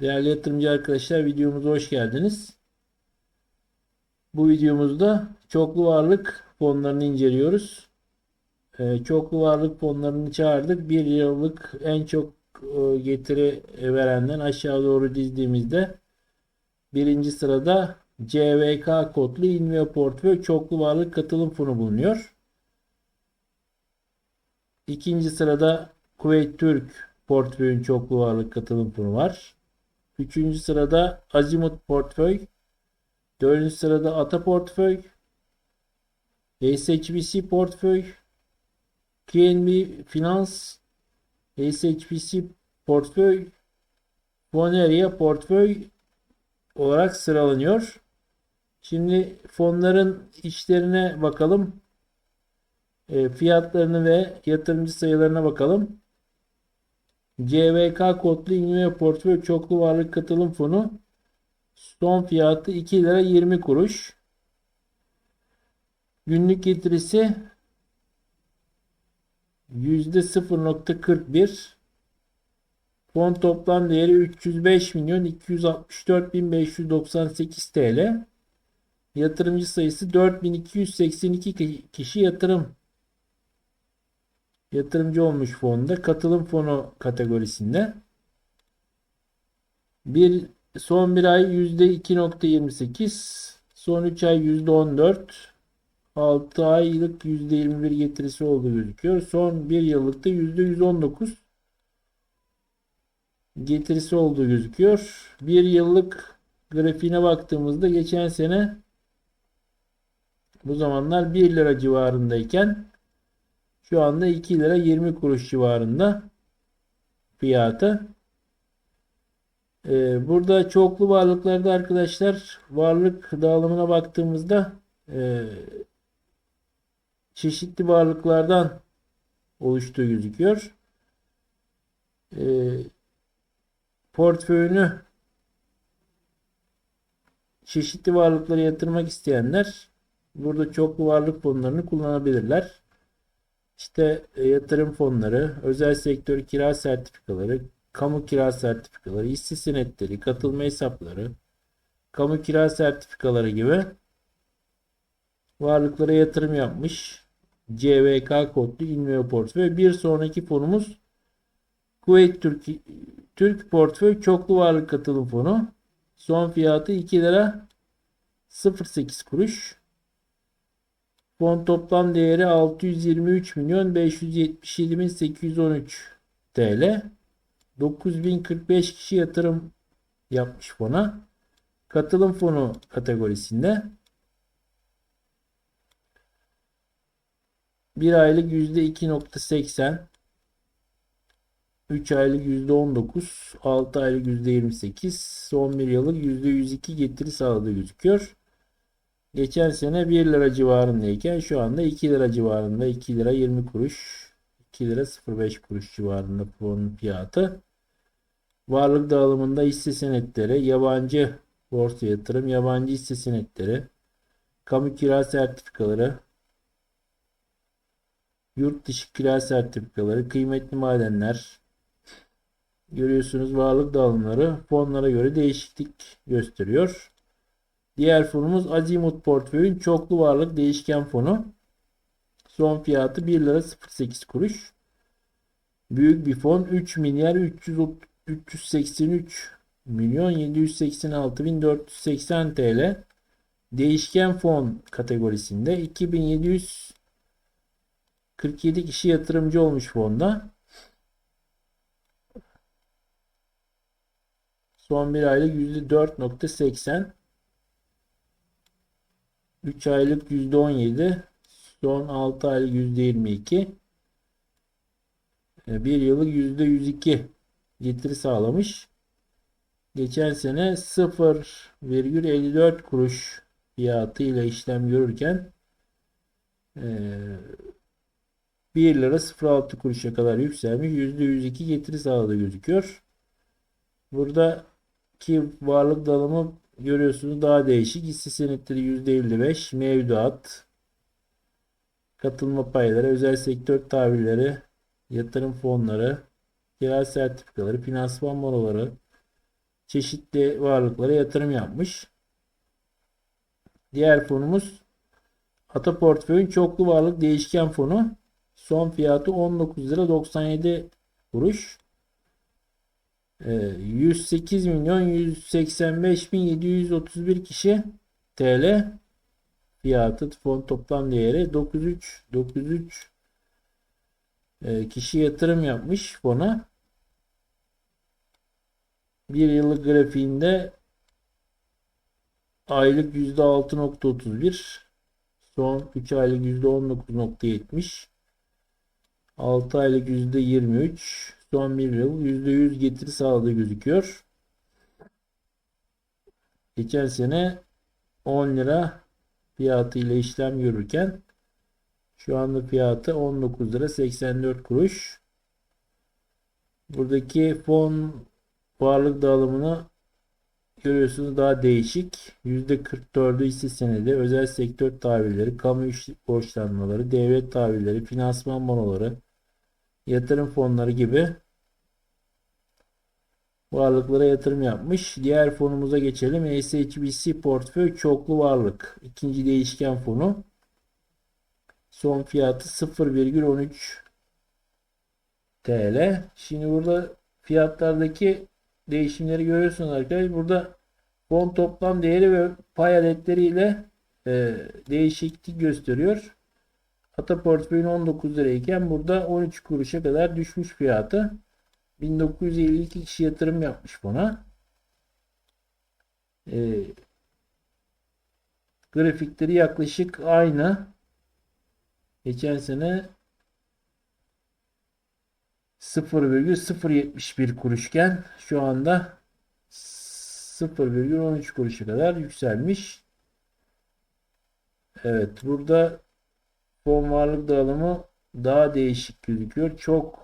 Değerli yatırımcı arkadaşlar videomuza hoş geldiniz. Bu videomuzda çoklu varlık fonlarını inceliyoruz. Ee, çoklu varlık fonlarını çağırdık. Bir yıllık en çok e, getiri verenden aşağı doğru dizdiğimizde birinci sırada CVK kodlu İnvio Portföy Çoklu Varlık Katılım Fonu bulunuyor. İkinci sırada Kuveyt Türk Portföyün Çoklu Varlık Katılım Fonu var. Üçüncü sırada Azimut Portföy. Dördüncü sırada Ata Portföy. SHBC Portföy. KNB Finans. SHBC Portföy. Foneria Portföy olarak sıralanıyor. Şimdi fonların içlerine bakalım. E, fiyatlarını ve yatırımcı sayılarına bakalım. CVK kodlu İnve Portföy Çoklu Varlık Katılım Fonu son fiyatı 2 lira 20 kuruş. Günlük getirisi %0.41 Fon toplam değeri 305 milyon 264 bin 598 TL. Yatırımcı sayısı 4282 kişi yatırım yatırımcı olmuş fonda katılım fonu kategorisinde. Bir son bir ay %2.28, son 3 ay %14, 6 aylık %21 getirisi olduğu gözüküyor. Son 1 yıllıkta %119 getirisi olduğu gözüküyor. 1 yıllık grafiğine baktığımızda geçen sene bu zamanlar 1 lira civarındayken şu anda 2 lira 20 kuruş civarında fiyatı. Ee, burada çoklu varlıklarda arkadaşlar varlık dağılımına baktığımızda e, çeşitli varlıklardan oluştuğu gözüküyor. E, portföyünü çeşitli varlıklara yatırmak isteyenler burada çoklu varlık fonlarını kullanabilirler. İşte e, yatırım fonları, özel sektör kira sertifikaları, kamu kira sertifikaları, hisse senetleri, katılma hesapları, kamu kira sertifikaları gibi varlıklara yatırım yapmış. CVK kodlu İnveo Portföy. Bir sonraki fonumuz Kuveyt Türk, Türk Portföy Çoklu Varlık Katılım Fonu. Son fiyatı 2 lira 08 kuruş. Fon toplam değeri 623 milyon 577 bin 813 TL. 9045 kişi yatırım yapmış fona. Katılım fonu kategorisinde. Bir aylık %2.80 3 aylık %19 6 aylık %28 son bir yıllık %102 getiri sağladığı gözüküyor. Geçen sene 1 lira civarındayken şu anda 2 lira civarında 2 lira 20 kuruş 2 lira 05 kuruş civarında fonun fiyatı. Varlık dağılımında hisse senetleri, yabancı borsa yatırım, yabancı hisse senetleri, kamu kira sertifikaları, yurt dışı kira sertifikaları, kıymetli madenler, görüyorsunuz varlık dağılımları fonlara göre değişiklik gösteriyor. Diğer fonumuz Azimut Portföy'ün çoklu varlık değişken fonu. Son fiyatı 1 lira 08 kuruş. Büyük bir fon 3 milyar 300, 383 milyon 786 bin 480 TL. Değişken fon kategorisinde 2747 kişi yatırımcı olmuş fonda. Son bir aylık %4.80 3 aylık %17 son 6 aylık %22 1 e, yıllık %102 getiri sağlamış. Geçen sene 0,54 kuruş fiyatıyla işlem görürken 1 e, lira 0,6 kuruşa kadar yükselmiş. %102 getiri sağladığı gözüküyor. Buradaki varlık dalımı görüyorsunuz daha değişik. Hisse senetleri %55, mevduat, katılma payları, özel sektör tahvilleri, yatırım fonları, kira sertifikaları, finansman bonoları, çeşitli varlıklara yatırım yapmış. Diğer fonumuz Ata Portföy'ün çoklu varlık değişken fonu. Son fiyatı 19 lira 97 kuruş. 108 milyon 185 bin 731 kişi TL fiyatı fon toplam değeri 93 93 e, kişi yatırım yapmış fona. Bir yıllık grafiğinde aylık %6.31 son 3 aylık %19.70 6 aylık %23 1 yıl %100 getiri sağladığı gözüküyor. Geçen sene 10 lira fiyatı ile işlem görürken şu anda fiyatı 19 lira 84 kuruş. Buradaki fon varlık dağılımını görüyorsunuz daha değişik. %44'ü hisse senedi, özel sektör tahvilleri, kamu borçlanmaları, devlet tahvilleri, finansman bonoları, yatırım fonları gibi varlıklara yatırım yapmış. Diğer fonumuza geçelim. SHBC portföy çoklu varlık. İkinci değişken fonu. Son fiyatı 0,13 TL. Şimdi burada fiyatlardaki değişimleri görüyorsunuz arkadaşlar. Burada fon toplam değeri ve pay adetleriyle e, değişiklik gösteriyor. Ata portföyün 19 lirayken burada 13 kuruşa kadar düşmüş fiyatı. 1952 kişi yatırım yapmış buna. E, grafikleri yaklaşık aynı. Geçen sene 0,071 kuruşken şu anda 0,13 kuruşa kadar yükselmiş. Evet burada fon varlık dağılımı daha değişik gözüküyor. Çok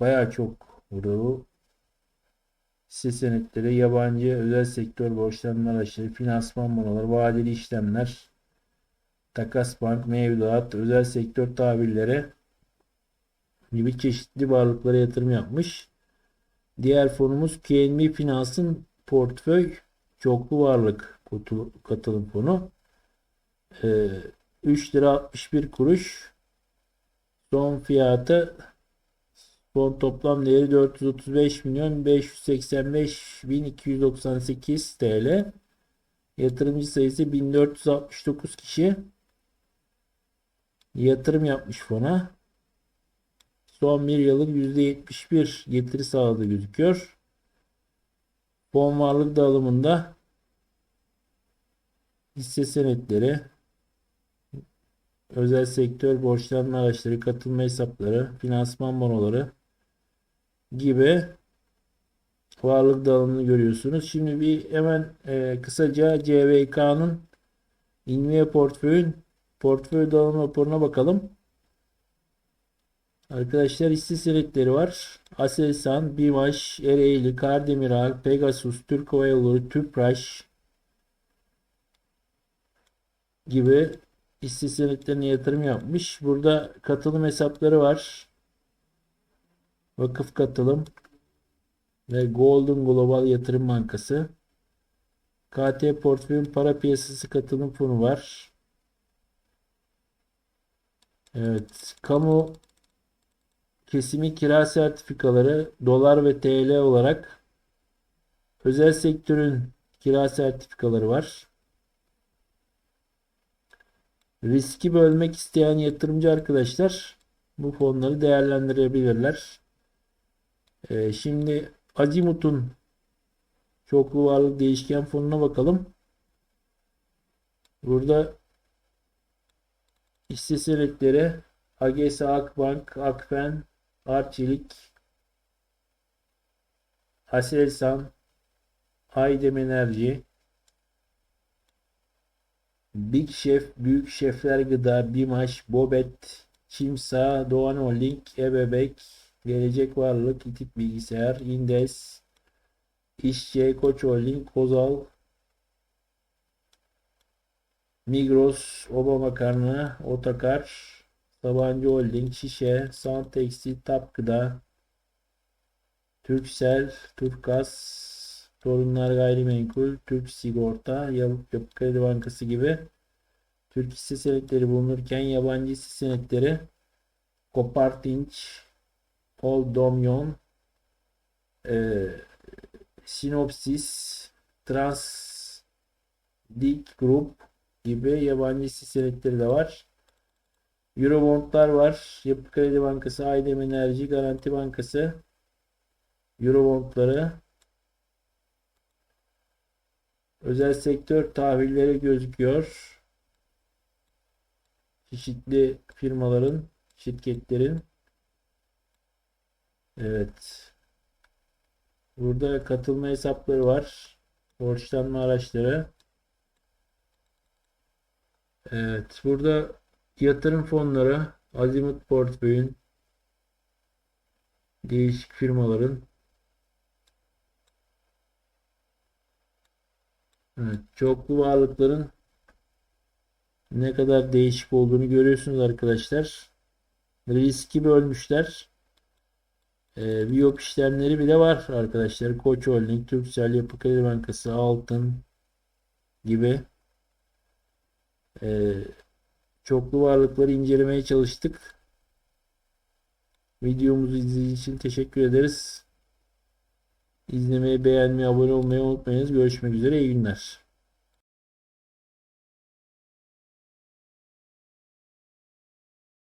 baya çok bu hisse yabancı özel sektör borçlanma araçları, finansman bonoları, vadeli işlemler, takas bank, mevduat, özel sektör tabirleri gibi çeşitli varlıklara yatırım yapmış. Diğer fonumuz KNB Finans'ın portföy çoklu varlık katılım fonu. Ee, 3 lira 61 kuruş. Son fiyatı Fon toplam değeri 435 milyon 585 bin 298 TL. Yatırımcı sayısı 1469 kişi. Yatırım yapmış fona. Son bir yıllık %71 getiri sağladığı gözüküyor. Fon varlık dağılımında hisse senetleri, özel sektör borçlanma araçları, katılma hesapları, finansman bonoları, gibi varlık dağılımını görüyorsunuz. Şimdi bir hemen e, kısaca CVK'nın Invia portföyün portföy dağılım raporuna bakalım. Arkadaşlar hisse senetleri var. Aselsan, Bivaş, Ereğli, Kardemiral, Pegasus, Türk Hava Yolları, Tüpraş gibi hisse senetlerine yatırım yapmış. Burada katılım hesapları var vakıf katılım ve Golden Global Yatırım Bankası. KT Portföyün para piyasası katılım fonu var. Evet. Kamu kesimi kira sertifikaları dolar ve TL olarak özel sektörün kira sertifikaları var. Riski bölmek isteyen yatırımcı arkadaşlar bu fonları değerlendirebilirler. Ee, şimdi Azimut'un çoklu varlık değişken fonuna bakalım. Burada hisse senetleri AGS Akbank, Akfen, Arçelik, Aselsan, Aydem Enerji, Big Chef, Büyük Şefler Gıda, Bimaş, Bobet, Çimsa, Doğan Holding, Ebebek, Gelecek Varlık, İTİP Bilgisayar, İndes, İşçi, Koç Holding, Kozal, Migros, Oba Makarna, Otakar, Sabancı Holding, Şişe, San Tekstil, Tapkıda, Türksel, Turkas, Torunlar Gayrimenkul, Türk Sigorta, Yap- Yapı Kredi Bankası gibi Türk hisse senetleri bulunurken yabancı hisse senetleri Kopartinç, Old Dominion, e, Synopsys, Transdic Group gibi yabancı hisse senetleri de var. Eurobondlar var. Yapı Kredi Bankası, Aydem Enerji, Garanti Bankası Eurobondları özel sektör tahvilleri gözüküyor. Çeşitli firmaların, şirketlerin Evet. Burada katılma hesapları var. Borçlanma araçları. Evet. Burada yatırım fonları, azimut portföyün, değişik firmaların Evet, çoklu varlıkların ne kadar değişik olduğunu görüyorsunuz arkadaşlar. Riski bölmüşler. E, Biyop işlemleri bile var arkadaşlar. Koç Holding, Turkcell, Yapı Kredi Bankası, Altın gibi e, çoklu varlıkları incelemeye çalıştık. Videomuzu izlediğiniz için teşekkür ederiz. İzlemeyi, beğenmeyi, abone olmayı unutmayınız. Görüşmek üzere. İyi günler.